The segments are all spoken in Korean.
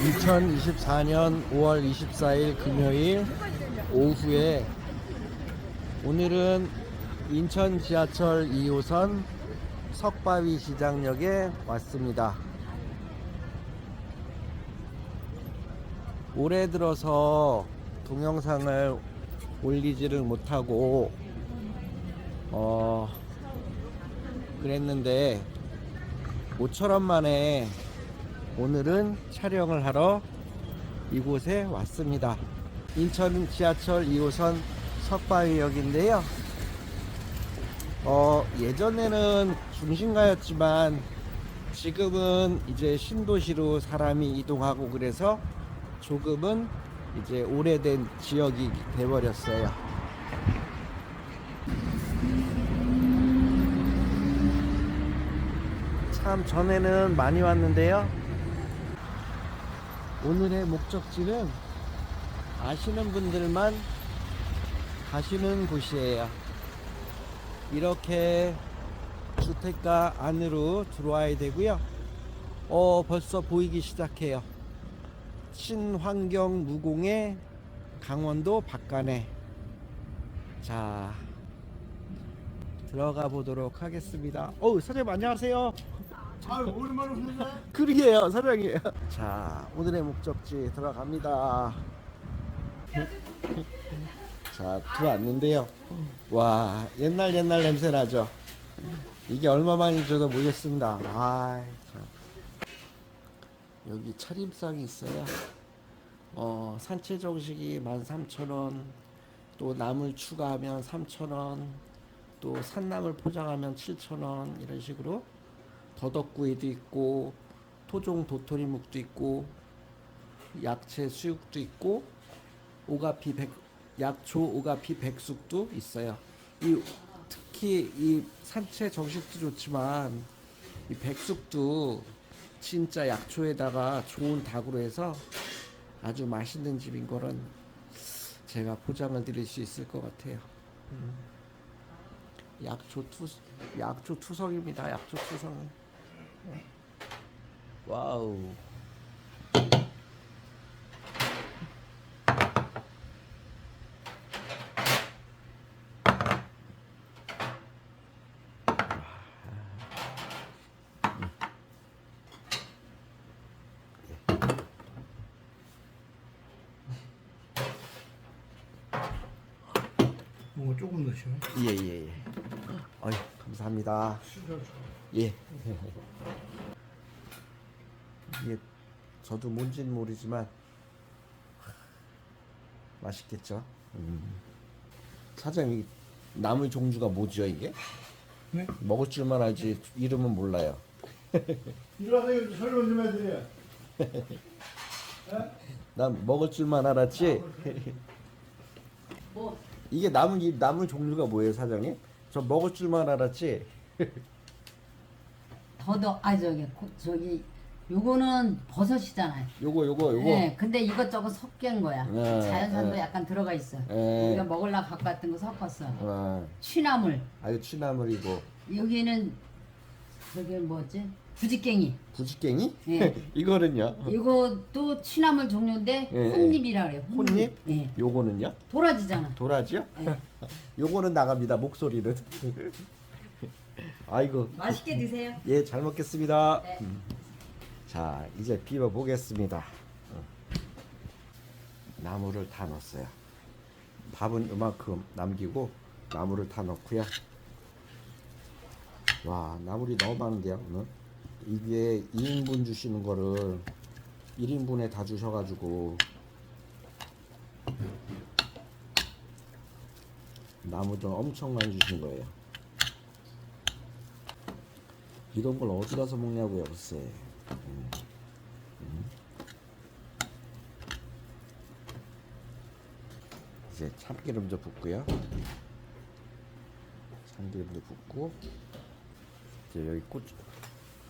2024년 5월 24일 금요일 오후에 오늘은 인천 지하철 2호선 석바위 시장역에 왔습니다. 올해 들어서 동영상을 올리지를 못하고 어 그랬는데 모처럼 만에 오늘은 촬영을 하러 이곳에 왔습니다. 인천 지하철 2호선 석바위역인데요. 어, 예전에는 중심가였지만 지금은 이제 신도시로 사람이 이동하고 그래서 조금은 이제 오래된 지역이 돼버렸어요. 참 전에는 많이 왔는데요. 오늘의 목적지는 아시는 분들만 가시는 곳이에요. 이렇게 주택가 안으로 들어와야 되고요. 어, 벌써 보이기 시작해요. 친환경 무공의 강원도 박간에. 자, 들어가 보도록 하겠습니다. 어우, 사장님 안녕하세요. 아유 오랜만에 오셨네. 그러게요, 사장이에요. 자, 오늘의 목적지 들어갑니다. 자, 들어왔는데요. 와, 옛날 옛날 냄새 나죠? 이게 얼마만인지 저도 모르겠습니다. 아, 참. 여기 차림상이 있어요. 어, 산채 정식이 13,000원, 또 나물 추가하면 3,000원, 또 산나물 포장하면 7,000원 이런 식으로 더덕구이도 있고 토종 도토리묵도 있고 약채 수육도 있고 오가피 백 약초 오가피 백숙도 있어요. 이 특히 이 산채 정식도 좋지만 이 백숙도 진짜 약초에다가 좋은 닭으로 해서 아주 맛있는 집인 거는 제가 보장을 드릴 수 있을 것 같아요. 음. 약초 투 약초 투성입니다. 약초 투성. 와우. 뭔가 조금 넣으시네. 예예 예. 어이 감사합니다. 예. 이게 저도 뭔지는 모르지만 맛있겠죠. 음. 사장님 이 나물 종류가 뭐죠 이게? 네? 먹을 줄만 알지 이름은 몰라요. 여기 설명 좀 해드려. 난 먹을 줄만 알았지. 뭐 이게 이 나물 종류가 뭐예요 사장님? 저 먹을 줄만 알았지. 더더 아 저기 고- 저기 요거는 버섯이잖아요. 요거 요거 요거. 네, 근데 이것저것 섞인 거야. 네, 자연산도 네. 약간 들어가 있어. 네. 우리가 먹으려고 갖고 왔던 거 섞었어. 아, 취나물. 아유 취나물이고 여기는 저기 뭐지? 부지깽이. 부지깽이? 예. 이거는요? 이것도 취나물 종류인데 예, 혼잎이라 그래요. 혼잎? 예. 요거는요? 도라지잖아. 도라지요? 예. 요거는 나갑니다 목소리는 아이고 맛있게 드세요. 예 잘 먹겠습니다 네. 음. 자 이제 비벼 보겠습니다 어. 나무를 다 넣었어요 밥은 이만큼 남기고 나무를 다 넣고요 와 나물이 너무 많은데요 오늘 이게 2인분 주시는 거를 1인분에 다 주셔가지고 나무도 엄청 많이 주신 거예요. 이런 걸 어디 가서 먹냐고요, 글쎄. 이제 참기름도 붓고요. 참기름도 붓고 이제 여기 고추,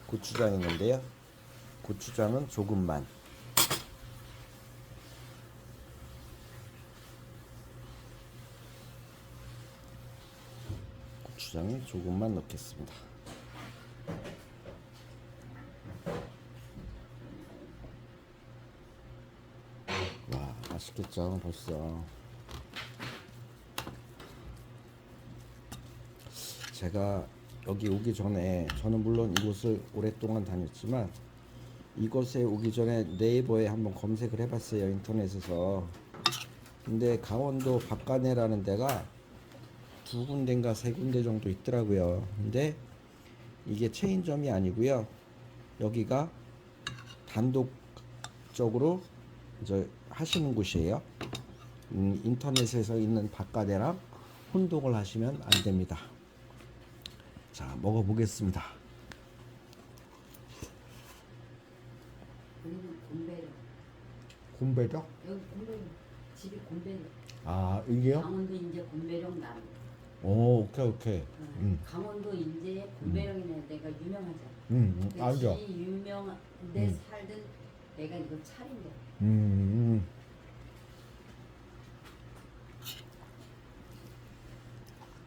고추장 있는데요. 고추장은 조금만. 고추장을 조금만 넣겠습니다. 맛있겠죠 벌써. 제가 여기 오기 전에 저는 물론 이곳을 오랫동안 다녔지만 이곳에 오기 전에 네이버에 한번 검색을 해봤어요 인터넷에서. 근데 강원도 박간회라는 데가 두 군데인가 세 군데 정도 있더라고요. 근데 이게 체인점이 아니고요. 여기가 단독적으로 이제 하시는 곳이에요 음, 인터넷에서 있는 박간회랑 혼동을 하시면 안 됩니다 자 먹어보겠습니다 곰배려. 곰배령? 여기 곰배려. 집이 곰배려. 아 이게요? 강원도 인제 곰배령 나무. 오 오케이 오케이 음. 강원도 인제 곰배령이네 내가 유명하잖아. 음, 음 알죠 지 유명한 데 음. 살던 내가 이거 차린 거야. 음, 음.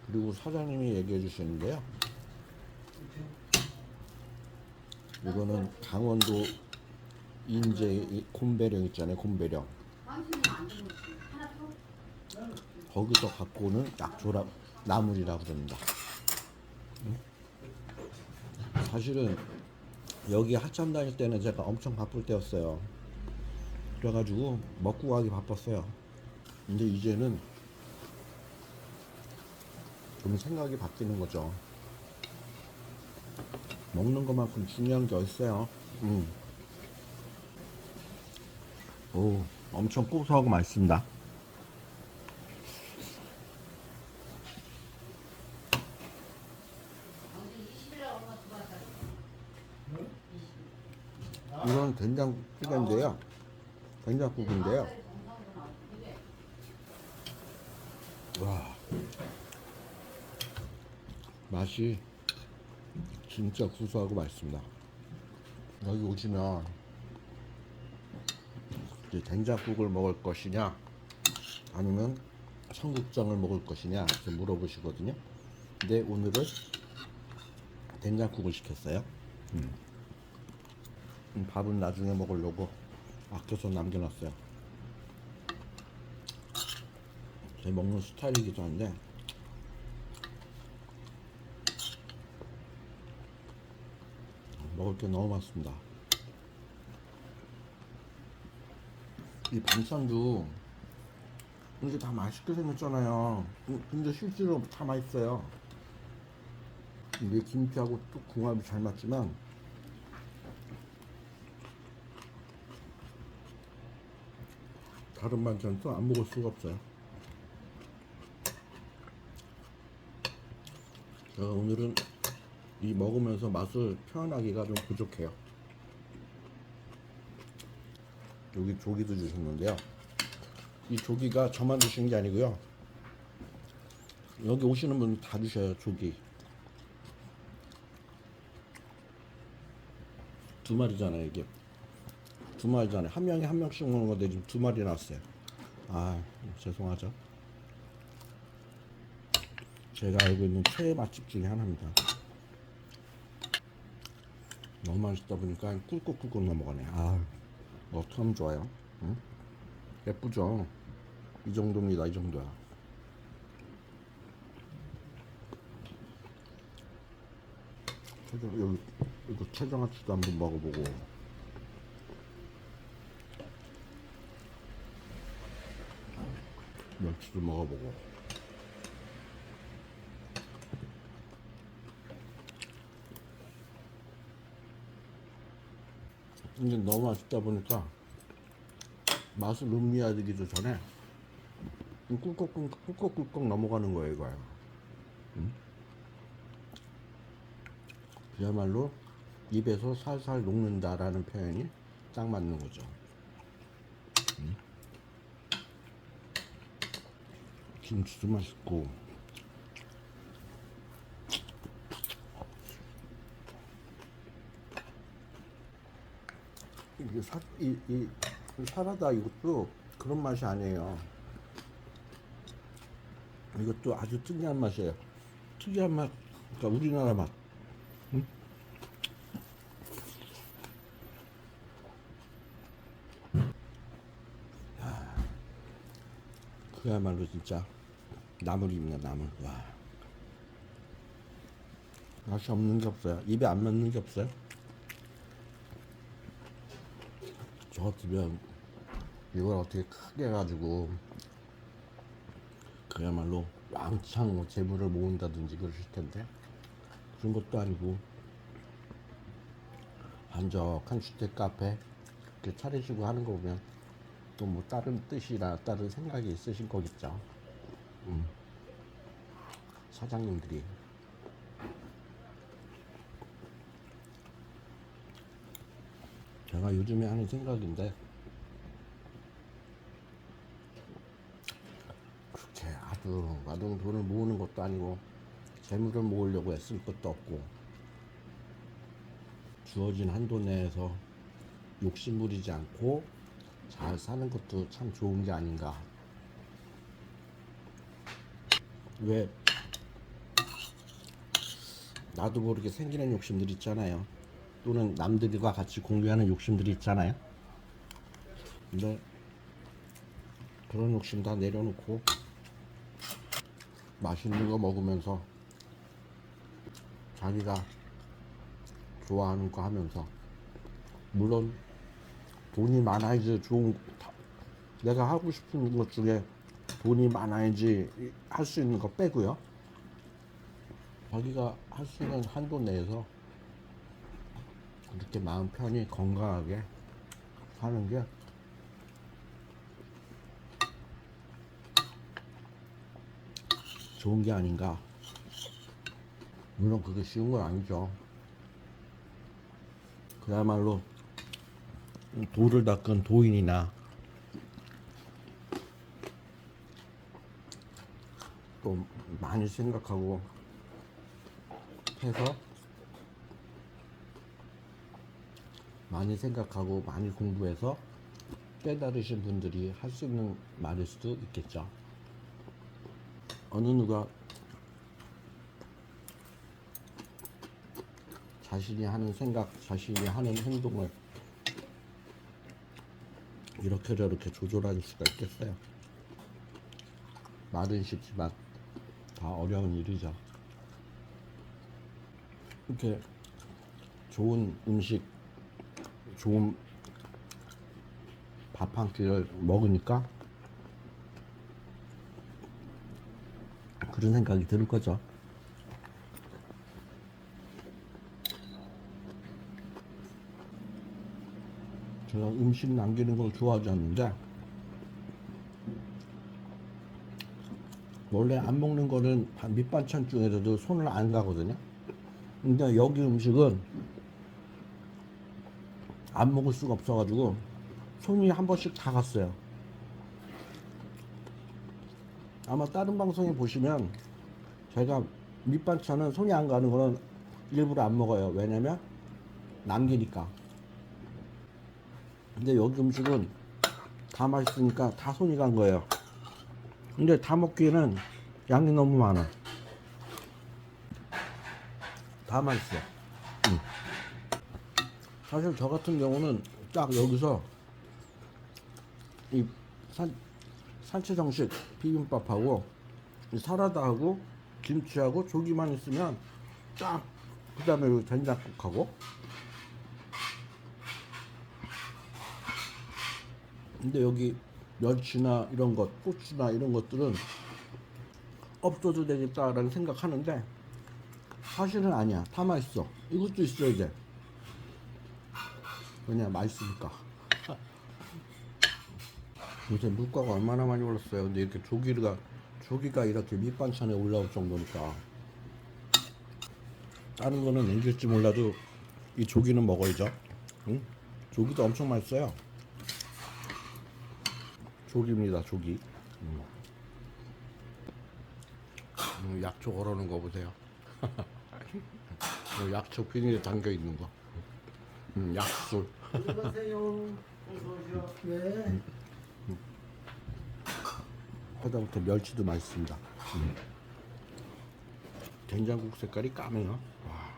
그리고 사장님이 얘기해 주셨는데요. 이거는 강원도 인제 이 곰배령 있잖아요. 곰배령. 거기서 갖고 오는 약초라 나물이라 그럽니다. 음? 사실은 여기 하참 다닐 때는 제가 엄청 바쁠 때였어요. 그래가지고 먹고 가기 바빴어요. 근데 이제는 좀 생각이 바뀌는 거죠. 먹는 것만큼 중요한 게 어딨어요. 음. 오, 엄청 고소하고 맛있습니다. 이건 된장찌개인데요. 된장국인데요. 와. 맛이 진짜 구수하고 맛있습니다. 여기 오시면 이제 된장국을 먹을 것이냐 아니면 청국장을 먹을 것이냐 이렇게 물어보시거든요. 근데 오늘은 된장국을 시켰어요. 음. 음, 밥은 나중에 먹으려고 아껴서 남겨놨어요. 제 먹는 스타일이기도 한데 먹을 게 너무 많습니다. 이 반찬도 이게 다 맛있게 생겼잖아요. 음, 근데 실제로 다 맛있어요. 이게 김치하고 또 궁합이 잘 맞지만 다른 반찬도 안 먹을 수가 없어요. 제가 오늘은 이 먹으면서 맛을 표현하기가 좀 부족해요. 여기 조기도 주셨는데요. 이 조기가 저만 주신 게 아니고요. 여기 오시는 분 다 주셔요, 조기. 두 마리잖아요, 이게. 두 마리잖아요. 한 명이 한 명씩 먹는 건데 지금 두 마리 나왔어요. 아, 죄송하죠. 제가 알고 있는 최애 맛집 중에 하나입니다. 너무 맛있다 보니까 꿀꺽꿀꺽 넘어가네. 아, 어떻게 하면 좋아요? 응? 예쁘죠? 이 정도입니다. 이 정도야. 여기, 이거 최정아치도 한번 먹어보고. 멸치도 먹어보고. 이제 너무 맛있다 보니까 맛을 음미하기도 전에 꿀꺽꿀꺽 꿀꺽꿀꺽 넘어가는 거예요 이거요. 음? 그야말로 입에서 살살 녹는다라는 표현이 딱 맞는 거죠. 김치도 맛있고 이게 사, 이, 이 사라다 이것도 그런 맛이 아니에요. 이것도 아주 특이한 맛이에요. 특이한 맛, 그러니까 우리나라 맛. 그야말로 진짜 나물입니다 나물. 와. 맛이 없는 게 없어요. 입에 안 맞는 게 없어요? 저 같으면 이걸 어떻게 크게 해가지고 그야말로 왕창 뭐 재물을 모은다든지 그러실 텐데 그런 것도 아니고 한적한 주택 카페 이렇게 차리시고 하는 거 보면 또 뭐 다른 뜻이나 다른 생각이 있으신 거겠죠. 음. 사장님들이 제가 요즘에 하는 생각인데 그렇게 아주 마동 돈을 모으는 것도 아니고 재물을 모으려고 애쓸 것도 없고 주어진 한도 내에서 욕심 부리지 않고 잘 사는 것도 참 좋은 게 아닌가. 왜 나도 모르게 생기는 욕심들 있잖아요. 또는 남들과 같이 공유하는 욕심들이 있잖아요. 근데 그런 욕심 다 내려놓고 맛있는 거 먹으면서 자기가 좋아하는 거 하면서 물론 돈이 많아야지 좋은 다- 내가 하고 싶은 것 중에 돈이 많아야지 할 수 있는 거 빼고요. 자기가 할 수 있는 한도 내에서 이렇게 마음 편히 건강하게 사는 게 좋은 게 아닌가. 물론 그게 쉬운 건 아니죠. 그야말로 돌을 닦은 도인이나 또 많이 생각하고 해서 많이 생각하고 많이 공부해서 깨달으신 분들이 할 수 있는 말일 수도 있겠죠. 어느 누가 자신이 하는 생각, 자신이 하는 행동을 이렇게 저렇게 조절할 수가 있겠어요. 말은 쉽지만 다 어려운 일이죠. 이렇게 좋은 음식, 좋은 밥 한 끼를 먹으니까 그런 생각이 들 거죠. 제가 음식 남기는 걸 좋아하지 않는데 원래 안 먹는 거는 반- 밑반찬 중에서도 손을 안 가거든요. 근데 여기 음식은 안 먹을 수가 없어가지고 손이 한 번씩 다 갔어요. 아마 다른 방송에 보시면 제가 밑반찬은 손이 안 가는 거는 일부러 안 먹어요. 왜냐면 남기니까. 근데 여기 음식은 다 맛있으니까 다 손이 간 거예요. 근데 다 먹기에는 양이 너무 많아. 다 맛있어. 응. 사실 저 같은 경우는 딱 여기서 이 산, 산채 정식 비빔밥하고 이 사라다하고 김치하고 조기만 있으면 딱 그다음에 된장국하고 근데 여기 멸치나 이런 것, 고추나 이런 것들은 없어도 되겠다라는 생각하는데 사실은 아니야. 다 맛있어. 이것도 있어야 돼. 왜냐 맛있으니까. 요새 물가가 얼마나 많이 올랐어요. 근데 이렇게 조기가 조기가 이렇게 밑반찬에 올라올 정도니까 다른 거는 남길지 몰라도 이 조기는 먹어야죠. 응? 조기도 엄청 맛있어요. 조기입니다, 조기. 음. 음, 약초 걸어놓은 거 보세요. 어, 약초 비닐에 담겨 있는 거. 음, 약술. 안녕하세요. 어서. 네. 하다부터 멸치도 맛있습니다. 음. 된장국 색깔이 까매요. 와.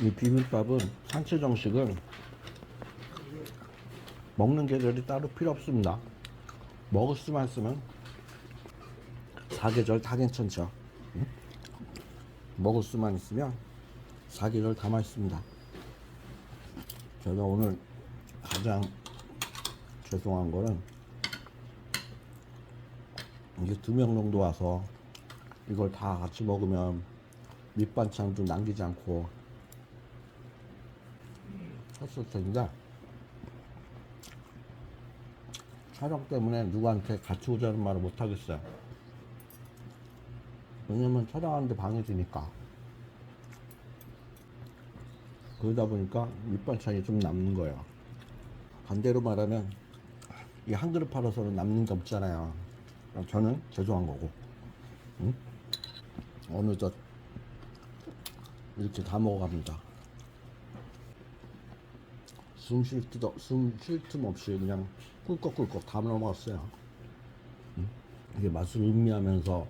이 비빔밥은 산채 정식은 먹는 계절이 따로 필요 없습니다. 먹을 수만 쓰면 사계절 다 괜찮죠. 응? 먹을 수만 있으면 사계절 다 맛있습니다. 제가 오늘 가장 죄송한 거는 이게 두 명 정도 와서 이걸 다 같이 먹으면 밑반찬도 남기지 않고 했을 텐데 촬영 때문에 누구한테 같이 오자는 말을 못 하겠어요. 왜냐면 촬영하는데 방해되니까. 그러다 보니까 밑반찬이 좀 남는 거예요. 반대로 말하면 이 한 그릇 팔아서는 남는 게 없잖아요. 저는 죄송한 거고. 응? 어느덧 이렇게 다 먹어갑니다. 숨 쉴 틈, 숨쉴틈 없이 그냥 꿀꺽꿀꺽 다 넘어갔어요. 응? 이게 맛을 음미하면서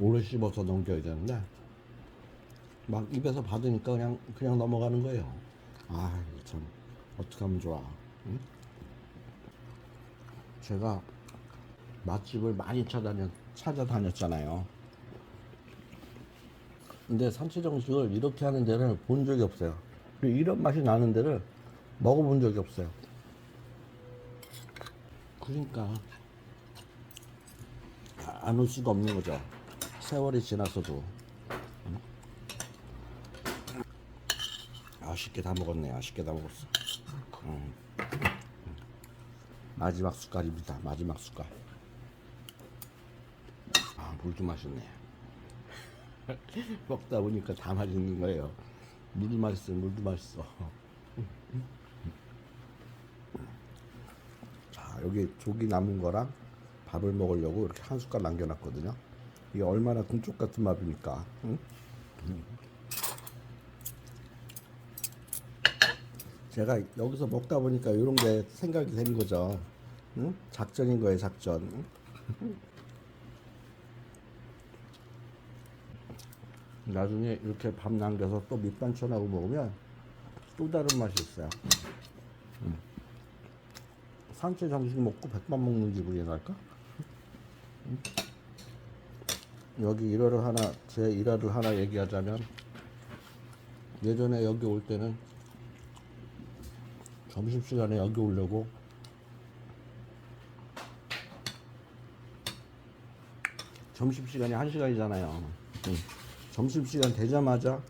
오래 씹어서 넘겨야 되는데 막 입에서 받으니까 그냥 그냥 넘어가는 거예요. 아, 참 어떻게 하면 좋아. 응? 제가 맛집을 많이 찾아다녔, 찾아다녔잖아요. 근데 산채 정식을 이렇게 하는 데를 본 적이 없어요. 이런 맛이 나는 데를 먹어본 적이 없어요. 그러니까 안 올 수가 없는 거죠. 세월이 지나서도 응? 아쉽게 다 먹었네. 아쉽게 다 먹었어. 음. 마지막 숟갈입니다. 마지막 숟갈. 아 물도 맛있네. 먹다 보니까 다 맛있는 거예요. 물도 맛있어, 물도 맛있어. 자, 여기 조기 남은 거랑 밥을 먹으려고 이렇게 한 숟갈 남겨놨거든요. 이게 얼마나 금쪽 같은 밥입니까? 응? 제가 여기서 먹다 보니까 이런 게 생각이 되는 거죠. 응? 작전인 거예요, 작전. 응? 나중에 이렇게 밥 남겨서 또 밑반찬하고 먹으면 또 다른 맛이 있어요. 음. 산채 정식 먹고 백반 먹는 기분이 날까? 음. 여기 일화를 하나, 제 일화를 하나 얘기하자면 예전에 여기 올 때는 점심시간에 여기 오려고 점심시간이 한시간이잖아요 점심시간 되자마자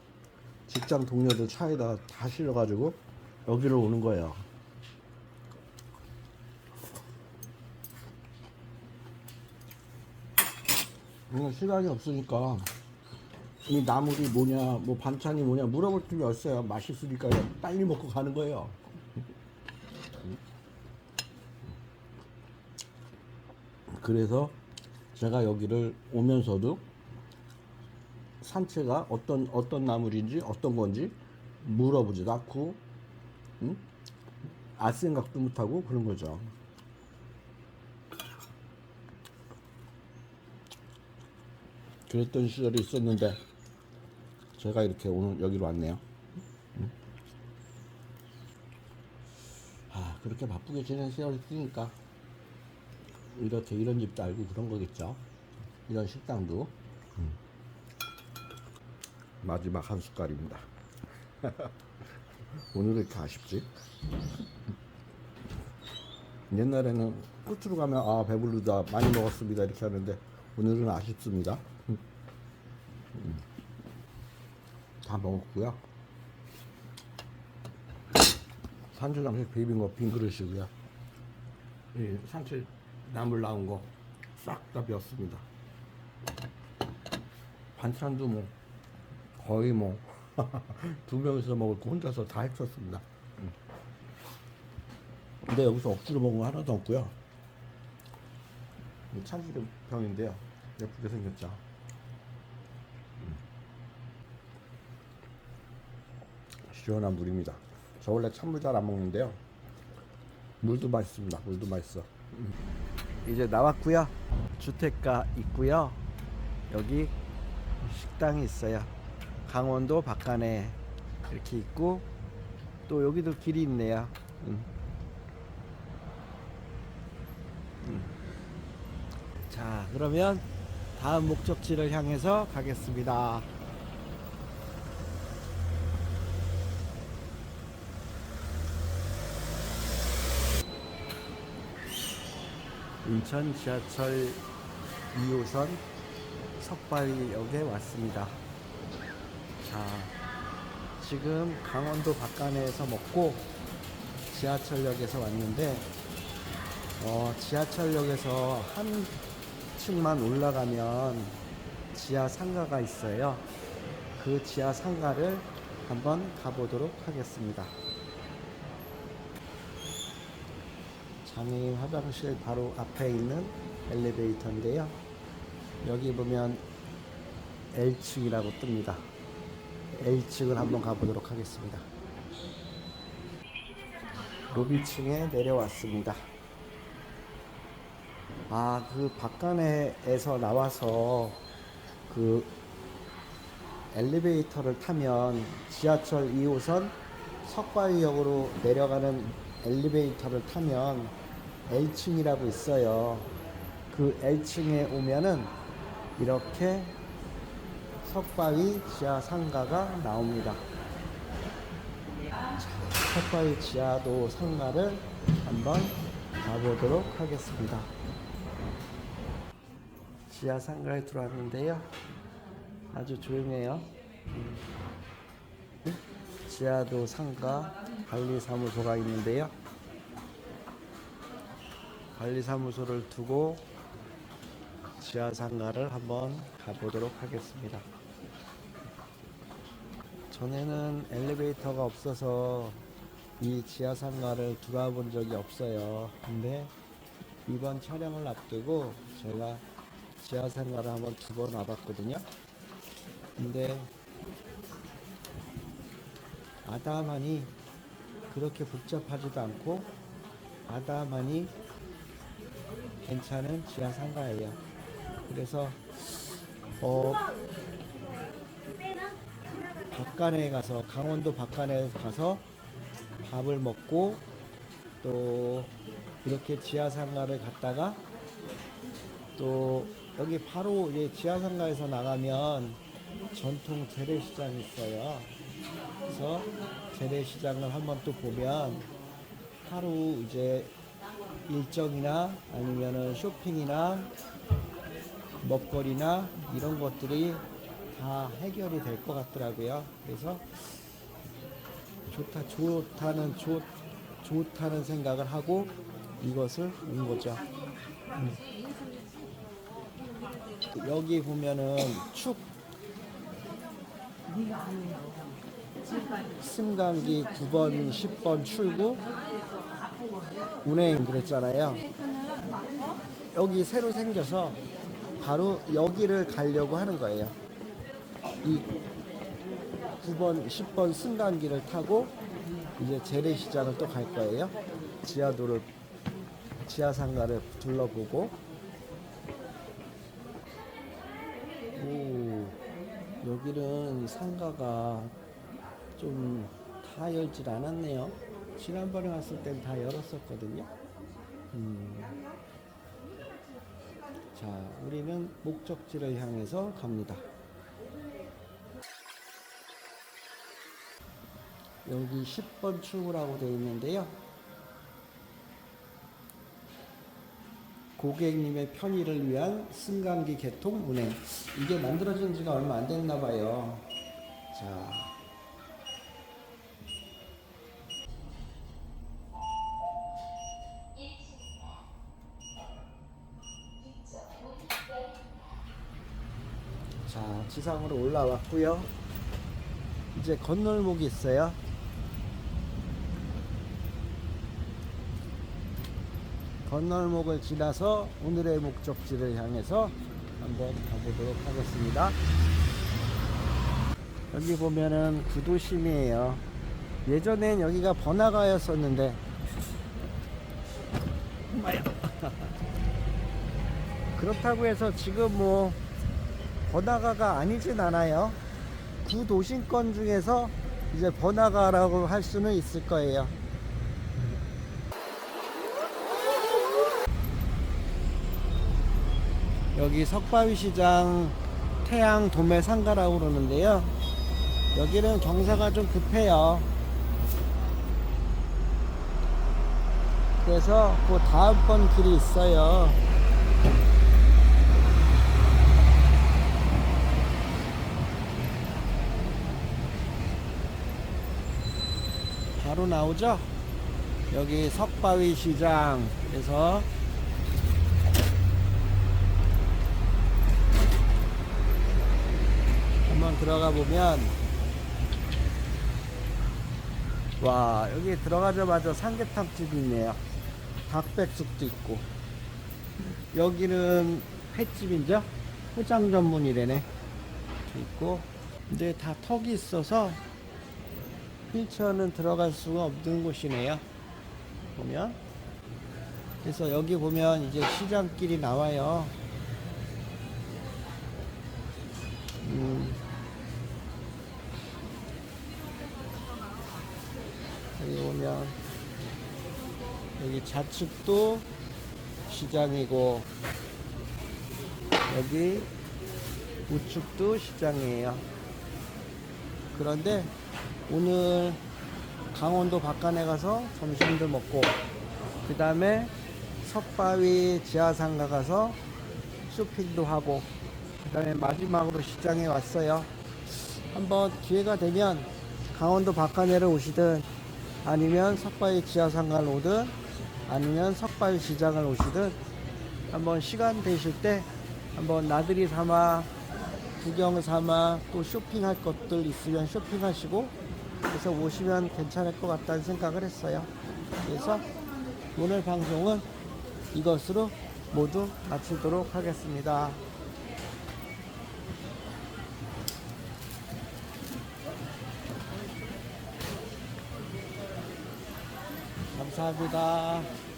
직장 동료들 차에다 다 실어가지고 여기로 오는 거예요. 그냥 시간이 없으니까 이 나물이 뭐냐, 뭐 반찬이 뭐냐 물어볼 틈이 없어요. 맛있으니까 빨리 먹고 가는 거예요. 그래서 제가 여기를 오면서도 산채가 어떤 어떤 나물인지 어떤 건지 물어보지도 않고 응? 알 생각도 못하고 그런 거죠. 그랬던 시절이 있었는데 제가 이렇게 오늘 여기로 왔네요. 응? 아 그렇게 바쁘게 지낸 세월이 있으니까 이렇게 이런 집도 알고 그런 거겠죠. 이런 식당도. 마지막 한 숟갈입니다. 오늘 왜 이렇게 아쉽지? 옛날에는 끝으로 가면 아 배부르다 많이 먹었습니다 이렇게 하는데 오늘은 아쉽습니다. 음. 다 먹었고요. 산초 장식 비빔거 빈 그릇이고요. 이 산채 나물 나온 거 싹 다 비웠습니다. 반찬도 뭐 거의 뭐 두 명이서 먹을 거 혼자서 다 했었습니다. 음. 근데 여기서 억지로 먹은 거 하나도 없고요. 이 참기름 병인데요. 예쁘게 생겼죠. 시원한 물입니다. 저 원래 찬물 잘 안 먹는데요. 물도 맛있습니다. 물도 맛있어. 이제 나왔고요. 주택가 있고요. 여기 식당이 있어요. 강원도 박간에 이렇게 있고 또 여기도 길이 있네요. 음. 음. 자, 그러면 다음 목적지를 향해서 가겠습니다. 인천 지하철 2호선 석바위역에 왔습니다. 자, 지금 강원도 박간에서 먹고 지하철역에서 왔는데 어, 지하철역에서 한 층만 올라가면 지하 상가가 있어요. 그 지하 상가를 한번 가보도록 하겠습니다. 장애인 화장실 바로 앞에 있는 엘리베이터인데요. 여기 보면 L층이라고 뜹니다. L층을 한번 가보도록 하겠습니다. 로비층에 내려왔습니다. 아, 그 박간에에서 나와서 그 엘리베이터를 타면 지하철 2호선 석바위역으로 내려가는 엘리베이터를 타면 L층이라고 있어요. 그 L층에 오면은 이렇게 석바위 지하 상가가 나옵니다. 자, 석바위 지하도 상가를 한번 가보도록 하겠습니다. 지하 상가에 들어왔는데요. 아주 조용해요. 음. 지하도 상가 관리사무소가 있는데요. 관리사무소를 두고 지하 상가를 한번 가보도록 하겠습니다. 전에는 엘리베이터가 없어서 이 지하 상가를 들어와 본 적이 없어요. 근데 이번 촬영을 앞두고 제가 지하 상가를 한번 두 번 와봤거든요. 근데 아담하니 그렇게 복잡하지도 않고 아담하니 괜찮은 지하 상가예요. 그래서 어 박간에 가서 강원도 박간에 가서 밥을 먹고 또 이렇게 지하 상가를 갔다가 또 여기 바로 이제 지하 상가에서 나가면 전통 재래시장이 있어요. 그래서 재래시장을 한번 또 보면 하루 이제 일정이나 아니면은 쇼핑이나 먹거리나 이런 것들이 다 해결이 될 것 같더라고요. 그래서 좋다, 좋다는, 좋, 좋다는 생각을 하고 이것을 온 거죠. 음. 여기 보면은 축 승강기 9번, 10번 출구 운행 그랬잖아요. 여기 새로 생겨서 바로 여기를 가려고 하는 거예요. 이 9번, 10번 승강기를 타고 이제 재래시장을 또 갈 거예요. 지하도를 지하상가를 둘러보고 오 여기는 상가가 좀 다 열질 않았네요. 지난번에 왔을 땐 다 열었었거든요. 음. 자, 우리는 목적지를 향해서 갑니다. 여기 10번 출구라고 되어 있는데요. 고객님의 편의를 위한 승강기 개통 운행. 이게 만들어진 지가 얼마 안 됐나 봐요. 자. 자, 지상으로 올라왔고요. 이제 건널목이 있어요. 건널목을 지나서 오늘의 목적지를 향해서 한번 가보도록 하겠습니다. 여기 보면은 구도심이에요. 예전엔 여기가 번화가였었는데. 그렇다고 해서 지금 뭐 번화가가 아니진 않아요. 구 도심권 중에서 이제 번화가라고 할 수는 있을 거예요. 여기 석바위 시장 태양 도매 상가라고 그러는데요. 여기는 경사가 좀 급해요. 그래서 그 다음번 길이 있어요. 바로 나오죠? 여기 석바위 시장에서 한번 들어가 보면 와 여기 들어가자마자 삼계탕 집이 있네요. 닭백숙도 있고. 여기는 횟집이죠? 포장 전문이래네. 있고. 근데 다 턱이 있어서 휠체어는 들어갈 수가 없는 곳이네요 보면 그래서 여기 보면 이제 시장길이 나와요 음. 여기 보면 여기 좌측도 시장이고 여기 우측도 시장이에요. 그런데 오늘 강원도 박간에 가서 점심도 먹고 그 다음에 석바위 지하상가 가서 쇼핑도 하고 그 다음에 마지막으로 시장에 왔어요. 한번 기회가 되면 강원도 박간에를 오시든 아니면 석바위 지하상가를 오든 아니면 석바위 시장을 오시든 한번 시간 되실 때 한번 나들이 삼아 구경 삼아 또 쇼핑할 것들 있으면 쇼핑하시고 그래서 오시면 괜찮을 것 같다는 생각을 했어요. 그래서 오늘 방송은 이것으로 모두 마치도록 하겠습니다. 감사합니다.